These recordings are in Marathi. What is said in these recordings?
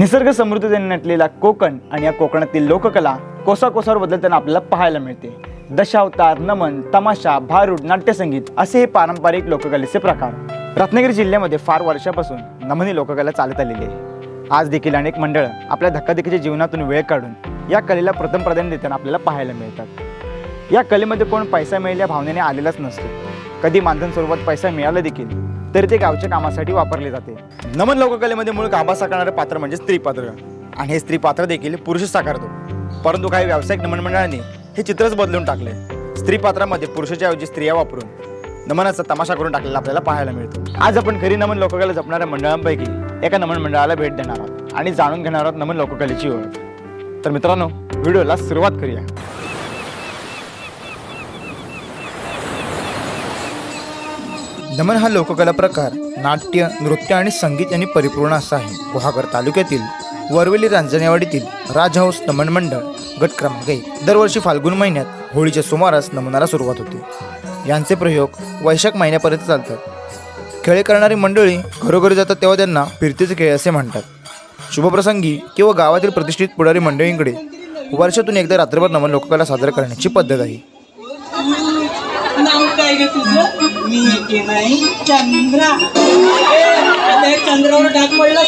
निसर्ग समृद्धतेने नटलेला कोकण आणि या कोकणातील लोककला कोसाकोसावर बदलताना आपल्याला पाहायला मिळते. दशावतार नमन तमाशा भारूड नाट्यसंगीत असे हे पारंपरिक लोककलेचे प्रकार. रत्नागिरी जिल्ह्यामध्ये फार वर्षापासून नमनी लोककला चालत आलेली आहे. आज देखील अनेक मंडळं आपल्या धक्काधक्कीच्या जीवनातून वेळ काढून या कलेला प्रथम प्राधान्य देताना आपल्याला पाहायला मिळतात. या कलेमध्ये कोण पैसा मिळेल या भावनेने आलेलाच नसतो. कधी मानधन स्वरूपात पैसा मिळाला देखील तरी ते गावच्या कामासाठी वापरले जाते. नमन लोककलेमध्ये मूळ गाभा साकारणारे पात्र म्हणजे स्त्री पात्र. आणि हे स्त्री पात्र देखील पुरुष साकारतो. परंतु काही व्यावसायिक नमन मंडळांनी हे चित्रच बदलून टाकले. स्त्री पात्रामध्ये पुरुषाच्या ऐवजी स्त्रिया वापरून नमनाचा तमाशा करून टाकलेला आपल्याला पाहायला मिळतो. आज आपण खरी नमन लोककला जपणाऱ्या मंडळांपैकी एका नमन मंडळाला भेट देणार आहोत. आणि जाणून घेणार आहोत नमन लोककलेची ओळख. तर मित्रांनो व्हिडिओला सुरुवात करूया. नमन हा लोककला प्रकार नाट्य नृत्य आणि संगीत यांनी परिपूर्ण असा आहे. गुहागर तालुक्यातील वरवेली रांजणेवाडीतील राजहंस नमन मंडळ गट क्रमांक एक. दरवर्षी फाल्गुन महिन्यात होळीच्या सुमारास नमनाला सुरुवात होते. यांचे प्रयोग वैशाख महिन्यापर्यंत चालतात. खेळे करणारी मंडळी घरोघरी जातात तेव्हा त्यांना फिरतीचे खेळ असे म्हणतात. शुभप्रसंगी किंवा गावातील प्रतिष्ठित पुढारी मंडळींकडे वर्षातून एकदा रात्रभर नमन लोककला साजरा करण्याची पद्धत आहे. काय ग तुझं? मी येते नाही चंद्रा. आता हे चंद्रावर डाग पडला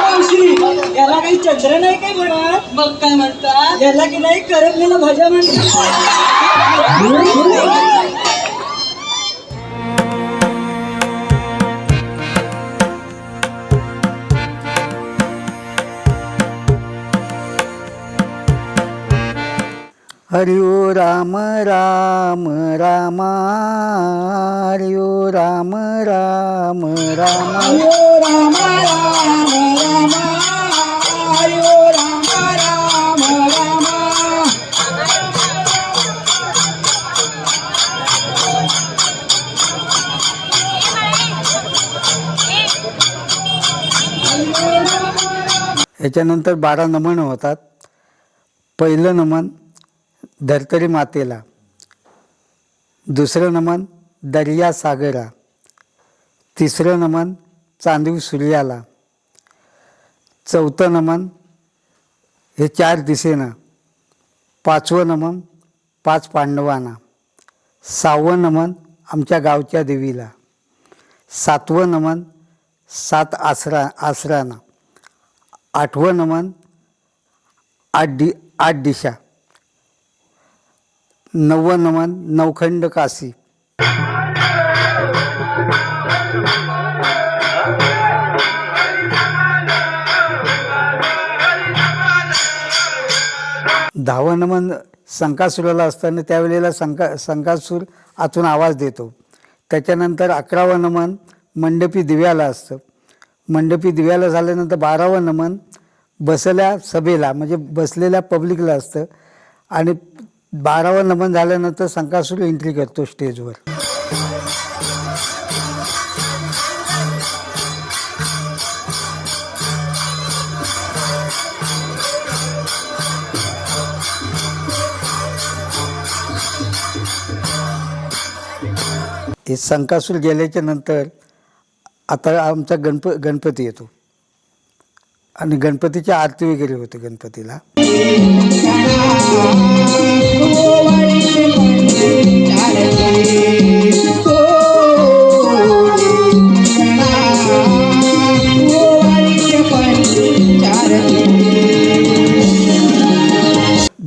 मावशी याला काही चंद्र नाही काय म्हणत? मग काय म्हणतात? याला की नाही करपलेला भाज्या म्हणतात. हरि ओ राम राम राम हरि ओ राम राम राम। हरि ओ राम राम राम हरि ओ राम राम राम। याच्यानंतर बारा नमन होतात. पहिलं नमन धरतरी मातेला. दुसरं नमन दर्या सागरा. तिसरं नमन चांदीव सूर्याला. चौथं नमन हे चार दिशेनं पाचवं नमन पाच पांडवांना. सहावं नमन आमच्या गावच्या देवीला. सातवं नमन सात आसरा आसरांना. आठवं नमन आठ दि आठ दिशा. नव्वं नमन नवखंड काशी दहावं नमन संकासुराला असताना त्यावेळेला संका संकासूर आतून आवाज देतो. त्याच्यानंतर अकरावं नमन मंडपी दिव्याला असतं. मंडपी दिव्याला झाल्यानंतर बारावं नमन बसल्या सभेला म्हणजे बसलेल्या पब्लिकला असतं. आणि बारावं नमन झाल्यानंतर संकासूर एंट्री करतो स्टेजवर हे संकासूर गेल्याच्यानंतर आता आमचा गणप गणपती येतो. आणि गणपतीची आरती वगैरे होते गणपतीला.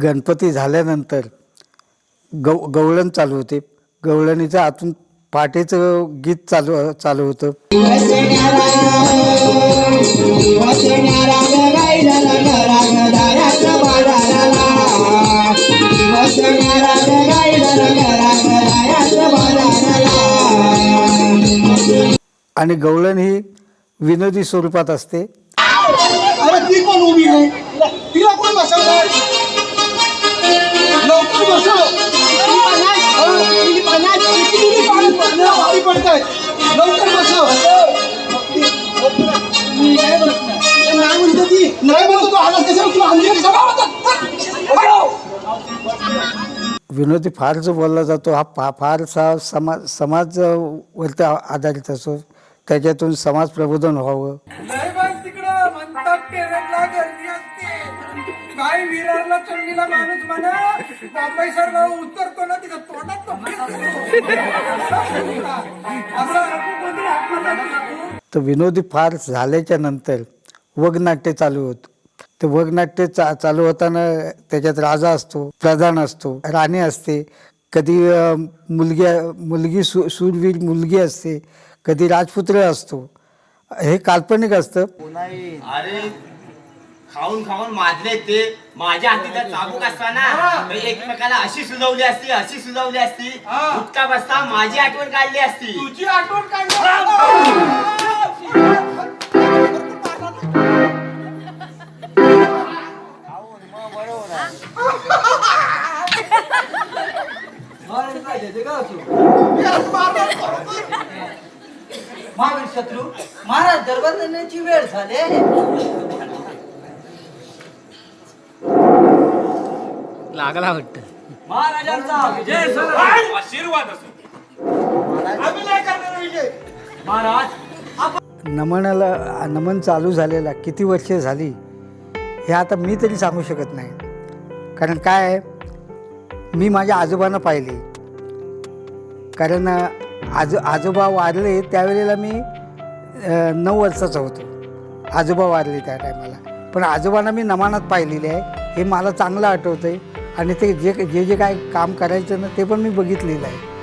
गणपती झाल्यानंतर गव गवळण चालू होते. गवळणीचं आतून पहाटेचं गीत चालू चालू होतं. आणि गवळण ही विनोदी स्वरूपात असते. नाही म्हणतो तो आला त्याच्यावर तुला हल्ली होतात विनोदी फार जो बोलला जातो. हा फा फारसा समाज समाज वरती आ- आधारित असतो त्याच्यातून समाज प्रबोधन व्हावं. काय विरारला माणूस म्हणा सर उतरतो ना तिथं तोंडात असं तर विनोदी फार झाल्याच्यानंतर वगनाट्य चालू होत. ते वगनाट्य चा चालू होताना त्याच्यात राजा असतो प्रधान असतो राणी असते. कधी मुलगी मुलगी सु सूरवीर मुलगी असते कधी राजपुत्र असतो. हे काल्पनिक असतं. अरे खाऊन खाऊन माजले ते. माझ्या हाती जर चाबूक असताना. एकमेकाला अशी सुजवली असती अशी सुजवली असती. उठता बसता माझी आठवण काढली असती. तुझी आठवण महावीर शत्रू महाराज दरबार नेण्याची वेळ झाली. लागला वाटत. महाराजांचा विजय आशीर्वाद असो. आम्ही नाही करणार विजय. महाराज नमनाला नमन चालू झालेला किती वर्षे झाली हे आता मी तरी सांगू शकत नाही. कारण काय आहे, मी माझ्या आजोबांना पाहिले. कारण आज आजोबा वारले त्यावेळेला मी नऊ वर्षाचा होतो. आजोबा वारले त्या टायमाला. पण आजोबांना मी नमानात पाहिलेले आहे. हे मला चांगलं आठवतं आहे आणि ते जे जे जे काय काम करायचं ना ते पण मी बघितलेलं आहे.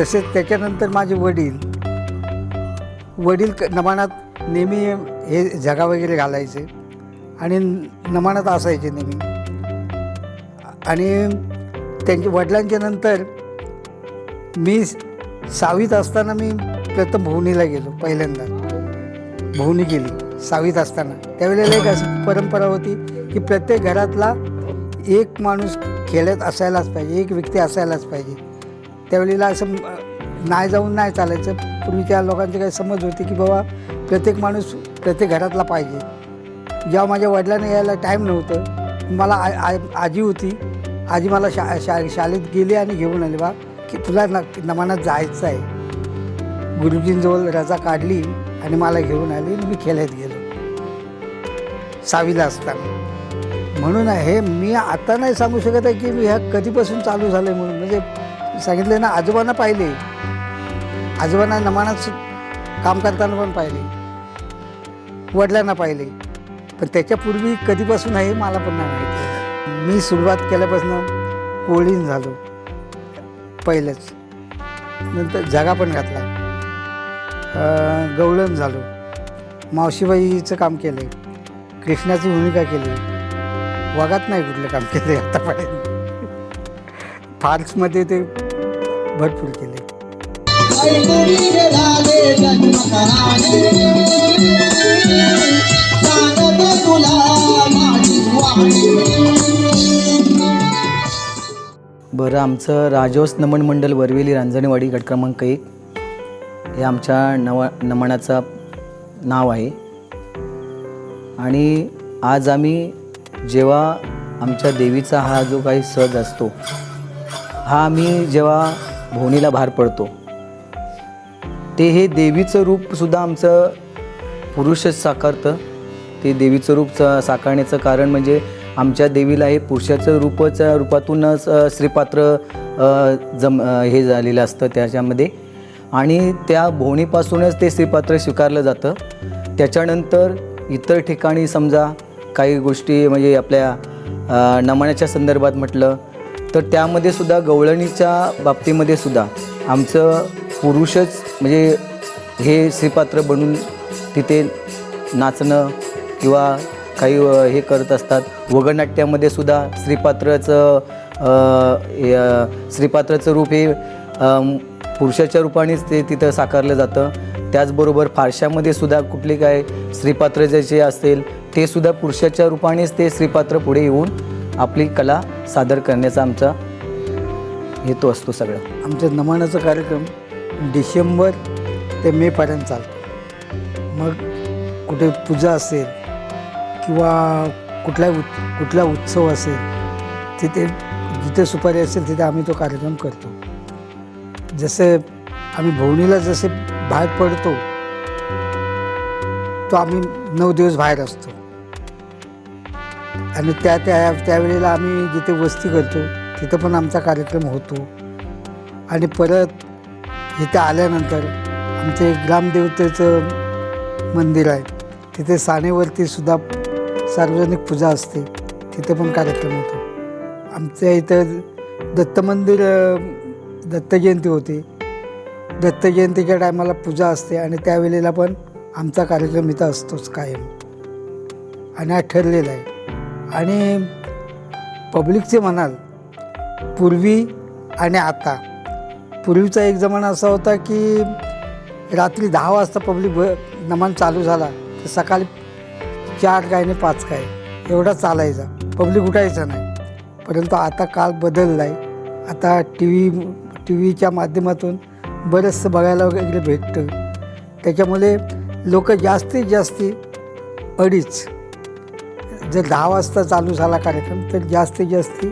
तसेच त्याच्यानंतर माझे वडील. वडील क- नमानात नेहमी हे जगा वगैरे घालायचे. आणि नमानात असायचे नेहमी. आणि त्यांच्या वडिलांच्या नंतर मी सावीत असताना मी प्रथम भुवनीला गेलो पहिल्यांदा. भुवनी गेली सावीत असताना. त्यावेळेला एक अशी परंपरा होती की प्रत्येक घरातला एक माणूस खेळत असायलाच पाहिजे एक व्यक्ती असायलाच पाहिजे. त्यावेळेला असं नाही जाऊन नाही चालायचं. पूर्वी त्या लोकांची काही समज होती की बाबा प्रत्येक माणूस प्रत्येक घरातला पाहिजे. जेव्हा माझ्या वडिलांना यायला टाईम नव्हतं मला आ, आ, आजी होती. आजी मला शा शा शाळेत गेली आणि घेऊन आली बा. की तुला न नमानात जायचं आहे. गुरुजींजवळ रजा काढली आणि मला घेऊन आली आणि मी खेळत गेलो. सावीला असताना. म्हणून हे मी आता नाही सांगू शकत आहे की मी ह्या कधीपासून चालू झालं आहे म्हणून. म्हणजे सांगितलं ना आजोबांना पाहिले. आजोबांना नमानात काम करताना पण पाहिले. वडिलांना पाहिले. पण त्याच्यापूर्वी कधीपासून आहे मला पण नाही माहिती. मी सुरुवात केल्यापासून कोळीन झालो. पहिलंच. नंतर जागा पण घातला. गवळण झालो. मावशीबाईचं काम केलं आहे कृष्णाची भूमिका केली. वागात नाही कुठलं काम केलं आतापर्यंत. फार्क्समध्ये ते भरपूर केले. बरं आमचं राजोस नमन मंडल वरवेली रांजणेवाडी गट क्रमांक एक. हे आमच्या नव नमनाचं नाव आहे. आणि आज आम्ही जेव्हा आमच्या देवीचा हा जो काही सज असतो हा आम्ही जेव्हा भोवणीला बाहेर पडतो ते हे देवीचं रूपसुद्धा आमचं पुरुषच साकारतं. ते देवीचं रूप सा- साकारण्याचं कारण म्हणजे आमच्या देवीला हे पुरुषाचं रूपच्या रूपातूनच श्रीपात्र जम हे झालेलं असतं त्याच्यामध्ये. आणि त्या भोवणीपासूनच ते श्रीपात्र स्वीकारलं जातं. त्याच्यानंतर इतर ठिकाणी समजा काही गोष्टी म्हणजे आपल्या अ, नमनाच्या संदर्भात म्हटलं तर त्यामध्ये सुद्धा गवळणीच्या बाबतीमध्ये सुद्धा आमचं पुरुषच म्हणजे हे श्रीपात्र बनून तिथे नाचणं किंवा काही हे करत असतात. वगनाट्यामध्ये सुद्धा श्रीपात्राचं श्रीपात्राचं रूप हे पुरुषाच्या रूपानेच ते तिथं साकारलं जातं. त्याचबरोबर फारशामध्ये सुद्धा कुठले काय श्रीपात्र जे असेल ते सुद्धा पुरुषाच्या रूपानेच ते श्रीपात्र पुढे येऊन आपली कला सादर करण्याचा आमचा हेतू असतो सगळा. आमच्या नमनाचा कार्यक्रम डिसेंबर ते मेपर्यंत चालतो. मग कुठे पूजा असेल किंवा कुठला उत् कुठला उत्सव असेल तिथे जिथे सुपारी असेल तिथे आम्ही तो कार्यक्रम करतो. जसे आम्ही भवनीला जसे बाहेर पडतो तो आम्ही नऊ दिवस बाहेर असतो. आणि त्या त्या त्यावेळेला आम्ही जिथे वस्ती करतो तिथं पण आमचा कार्यक्रम होतो. आणि परत इथे आल्यानंतर आमचे ग्रामदेवतेचं मंदिर आहे. तिथे सानेवरती सुद्धा सार्वजनिक पूजा असते. तिथे पण कार्यक्रम होतो. आमच्या इथं दत्त मंदिर दत्तजयंती दत्त जयंती दत्त जयंतीच्या टायमाला पूजा असते आणि त्यावेळेला पण आमचा कार्यक्रम इथं असतोच कायम. आणि हा ठरलेला आहे. आणि पब्लिकचे म्हणाल पूर्वी आणि आता. पूर्वीचा एक जमाना असा होता की रात्री दहा वाजता पब्लिक भ नमान चालू झाला. तर सकाळी चार काय नाही पाच काय. एवढा चालायचा. पब्लिक उठायचा नाही. परंतु आता काल बदलला आहे आता टी व्ही टी व्हीच्या माध्यमातून बरंचसं बघायला वगैरे भेटतं. त्याच्यामुळे लोक जास्तीत जास्ती अडीच जर दहा वाजता चालू झाला कार्यक्रम तर जास्तीत जास्ती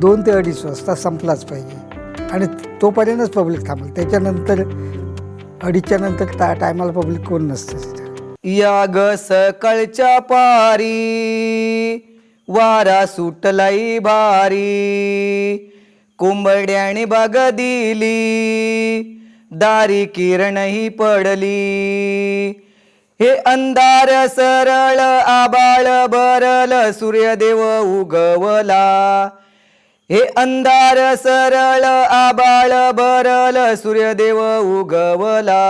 दोन ते अडीच वाजता संपलाच पाहिजे. आणि तोपर्यंतच पब्लिक थांबेल. त्याच्यानंतर अडीचच्या नंतर टा टायमाला पब्लिक कोण नसतं या ग सकाळच्या पारी वारा सुटलाई भारी कोंबड्याने बाग दिली दारी किरणही पडली. हे अंधार सरळ आबाळ बरल सूर्यदेव उगवला. हे अंधार सरळ आबाळ बरल सूर्यदेव उगवला.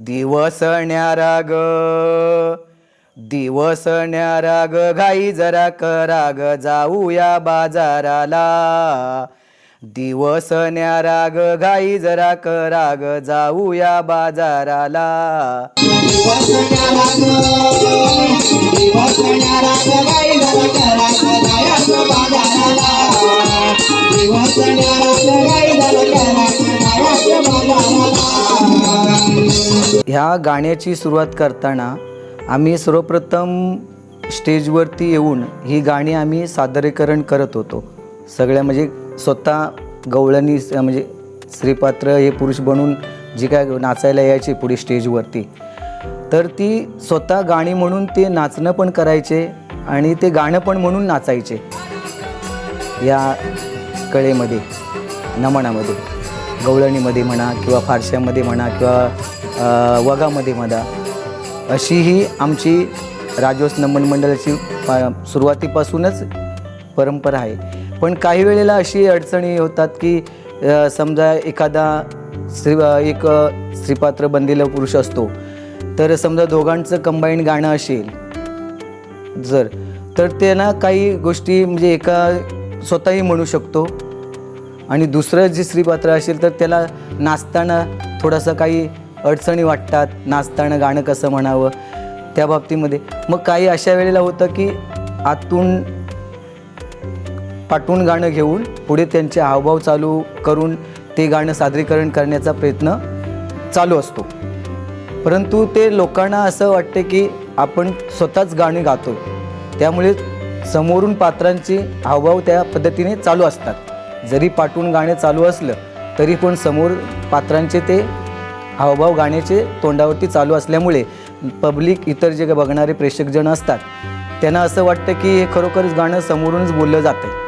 दिवस न्यारा ग दिवस न्यारा ग घाई जरा करा ग जाऊया बाजाराला. दिवस न्यारा ग घाई जरा करा ग जाऊया बाजाराला. ह्या गाण्याची सुरुवात करताना आम्ही सर्वप्रथम स्टेजवरती येऊन ही गाणी आम्ही सादरीकरण करत होतो. सगळ्या म्हणजे स्वतः गवळणी म्हणजे स्त्रीपात्र हे पुरुष बनून जी काय नाचायला यायचे पुढे स्टेजवरती. तर ती स्वतः गाणी म्हणून ते नाचणं पण करायचे आणि ते गाणं पण म्हणून नाचायचे. या कळेमध्ये नमनामध्ये गवळणीमध्ये म्हणा किंवा फारशामध्ये म्हणा किंवा वगामध्ये मधा. अशी ही आमची राजोस नमन मंडळाची सुरुवातीपासूनच परंपरा आहे. पण काही वेळेला अशी अडचणी होतात की समजा एखादा श्री एक स्त्रीपात्र बनलेला पुरुष असतो. तर समजा दोघांचं कंबाईन गाणं असेल जर तर त्यांना काही गोष्टी म्हणजे एका स्वतःही म्हणू शकतो. आणि दुसरं जे स्त्रीपात्र असेल तर त्याला नाचताना थोडासा काही अडचणी वाटतात नाचताना गाणं कसं म्हणावं त्या बाबतीमध्ये. मग काही अशा वेळेला होतं की आतून पाठवून गाणं घेऊन पुढे त्यांचे हावभाव चालू करून ते गाणं सादरीकरण करण्याचा प्रयत्न चालू असतो. परंतु ते लोकांना असं वाटते की आपण स्वतःच गाणी गातो. त्यामुळे समोरून पात्रांची हावभाव त्या पद्धतीने चालू असतात. जरी पाठवून गाणे चालू असलं तरी पण समोर पात्रांचे ते हावभाव गाण्याचे तोंडावरती चालू असल्यामुळे पब्लिक इतर जे बघणारे प्रेक्षकजण असतात त्यांना असं वाटतं की हे खरोखरच गाणं समोरूनच बोललं जातं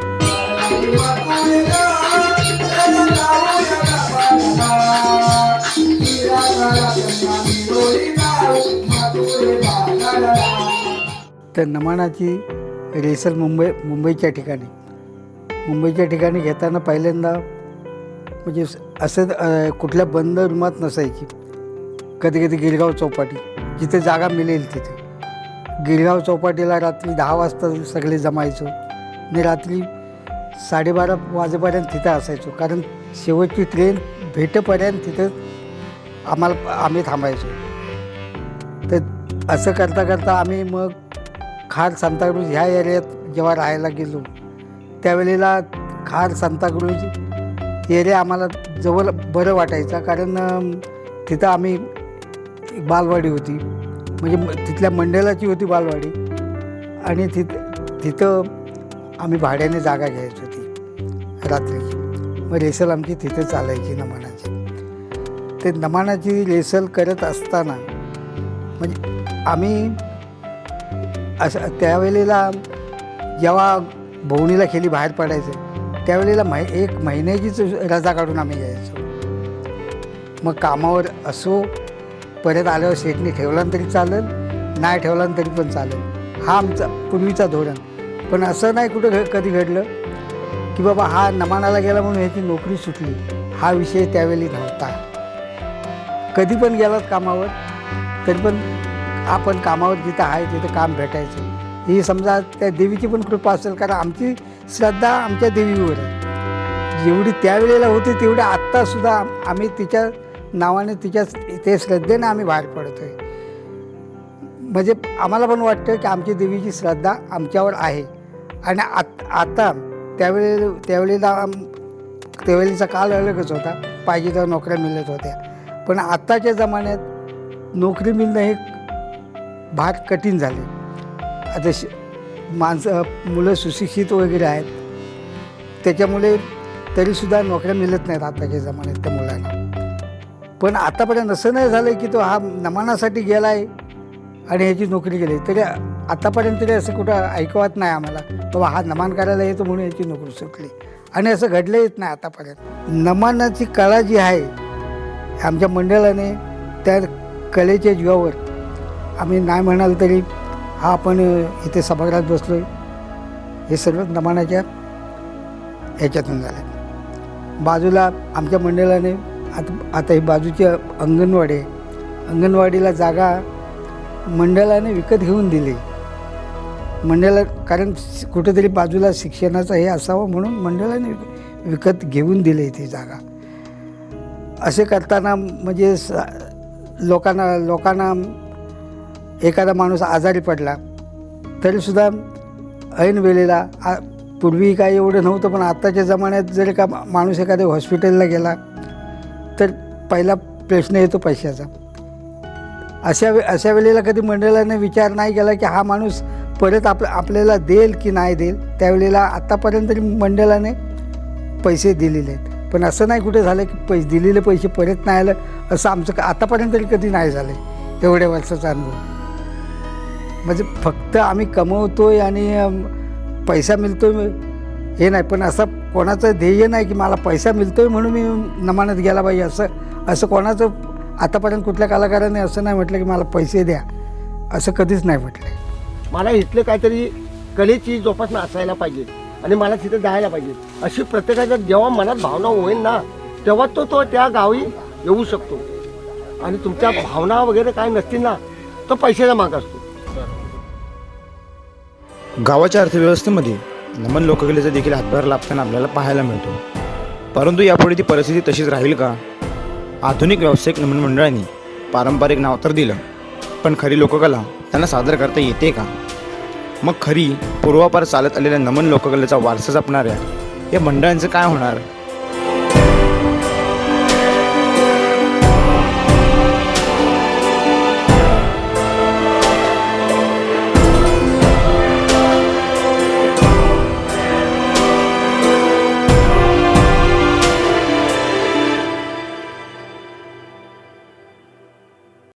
तर नमानाची रेसल मुंबई मुंबईच्या ठिकाणी. मुंबईच्या ठिकाणी घेताना पहिल्यांदा म्हणजे असं कुठल्या बंद रूमात नसायची. कधी कधी गिरगाव चौपाटी जिथे जागा मिळेल तिथे. गिरगाव चौपाटीला रात्री दहा वाजता सगळे जमायचो. आणि रात्री साडेबारा वाजेपर्यंत तिथं असायचो. कारण शेवटची ट्रेन भेटेपर्यंत तिथं आम्हाला आम्ही थांबायचो. तर असं करता करता आम्ही मग खार सांताक्रूज ह्या एरियात जेव्हा राहायला गेलो त्यावेळेला खार सांताक्रूज एरिया आम्हाला जवळ बरं वाटायचा कारण तिथं आम्ही एक बालवाडी होती. म्हणजे तिथल्या मंडळाची होती बालवाडी. आणि तिथ तिथं आम्ही भाड्याने जागा घ्यायची होती रात्रीची मग रेसल आमची तिथे चालायची नमानाची. ते नमानाची रेसल करत असताना म्हणजे आम्ही असं त्यावेळेला जेव्हा भोवणीला खेळी बाहेर पडायचं त्यावेळेला मै एक महिन्याचीच रजा काढून आम्ही यायचो. मग कामावर असो परत आल्यावर शेटने ठेवला तरी चालेल नाही ठेवला तरी पण चालेल. हा आमचा पूर्वीचा धोरण. पण असं नाही कुठं घ कधी घडलं की बाबा हा नमानाला गेला म्हणून ह्याची नोकरी सुटली. हा विषय त्यावेळी नव्हता. कधी पण गेलात कामावर तरी पण आपण कामावर जिथं आहे तिथं काम भेटायचं. ही समजा त्या देवीची पण कृपा असेल कारण आमची श्रद्धा आमच्या देवीवर आहे. जेवढी त्यावेळेला होती तेवढी आत्तासुद्धा आम्ही तिच्या नावाने तिच्या ते श्रद्धेने आम्ही बाहेर पडतो आहे म्हणजे आम्हाला पण वाटतं की आमची देवीची श्रद्धा आमच्यावर आहे. आणि आत आता त्यावेळे त्यावेळेला त्यावेळेचा काल अलगच होता. पाहिजे तर नोकऱ्या मिळत होत्या. पण आत्ताच्या जमान्यात नोकरी मिळणं हे भाग कठीण झाले आता श माणसं मुलं सुशिक्षित वगैरे आहेत. त्याच्यामुळे तरीसुद्धा नोकऱ्या मिळत नाहीत आताच्या जमान्यात त्या मुलांना. पण आतापर्यंत असं नाही झालं की तो हा नमानासाठी गेला आहे आणि ह्याची नोकरी गेली तरी आतापर्यंत तरी असं कुठं ऐकवत नाही आम्हाला. बाबा हा नमान करायला येतो म्हणून याची नोकरी सुटली. आणि असं घडलं येत नाही आतापर्यंत. नमानाची कला जी आहे आमच्या मंडळाने त्या कलेच्या जीवावर आम्ही नाही म्हणाल तरी हा आपण इथे सभागृहात बसलो आहे हे सर्व नमानाच्या ह्याच्यातून झालं बाजूला आमच्या मंडळाने आता आता ही बाजूची अंगणवाडी अंगणवाडीला जागा मंडळाने विकत घेऊन दिली. मंडळा कारण कुठेतरी बाजूला शिक्षणाचा हे असावं म्हणून मंडळाने विकत घेऊन दिली ती जागा. असे करताना म्हणजे स लोकांना लोकांना एखादा माणूस आजारी पडला तरीसुद्धा ऐन वेळेला आ पूर्वी काय एवढं नव्हतं पण आत्ताच्या जमान्यात जर का माणूस एखाद्या हॉस्पिटलला गेला तर पहिला प्रश्न येतो पैशाचा. अशा वे अशा वेळेला कधी मंडळाने विचार नाही केला की हा माणूस परत आप आपल्याला देईल की नाही देईल त्यावेळेला आत्तापर्यंत तरी मंडळाने पैसे दिलेले आहेत. पण असं नाही कुठे झालं की पैसे दिलेले पैसे परत नाही आलं असं आमचं आतापर्यंत तरी कधी नाही झालं एवढ्या वर्षाचा अनुभव. म्हणजे फक्त आम्ही कमवतोय आणि पैसा मिळतो हे नाही. पण असं कोणाचं ध्येय नाही की मला पैसा मिळतोय म्हणून मी नमानत गेला पाहिजे असं असं कोणाचं आतापर्यंत कुठल्या कलाकाराने असं नाही म्हटलं की मला पैसे द्या. असं कधीच नाही म्हटलं. मला इथलं काहीतरी कलेची जोपासना असायला पाहिजे आणि मला तिथे जायला पाहिजे. अशी प्रत्येकाच्या जेव्हा मनात भावना होईल ना तेव्हा तो तो त्या गावी येऊ शकतो. आणि तुमच्या भावना वगैरे काय नसतील ना तो पैशाचा माग असतो. गावाच्या अर्थव्यवस्थेमध्ये नमन लोककलेचा देखील हातभार लाभताना आपल्याला पाहायला मिळतो. परंतु यापुढे ती परिस्थिती तशीच राहील का? आधुनिक व्यावसायिक नमन मंडळांनी पारंपरिक नाव तर दिलं पण खरी लोककला त्यांना सादर करता येते का? मग खरी पूर्वापार चालत आलेल्या नमन लोककलेचा वारसा जपणाऱ्या या मंडळांचं काय होणार?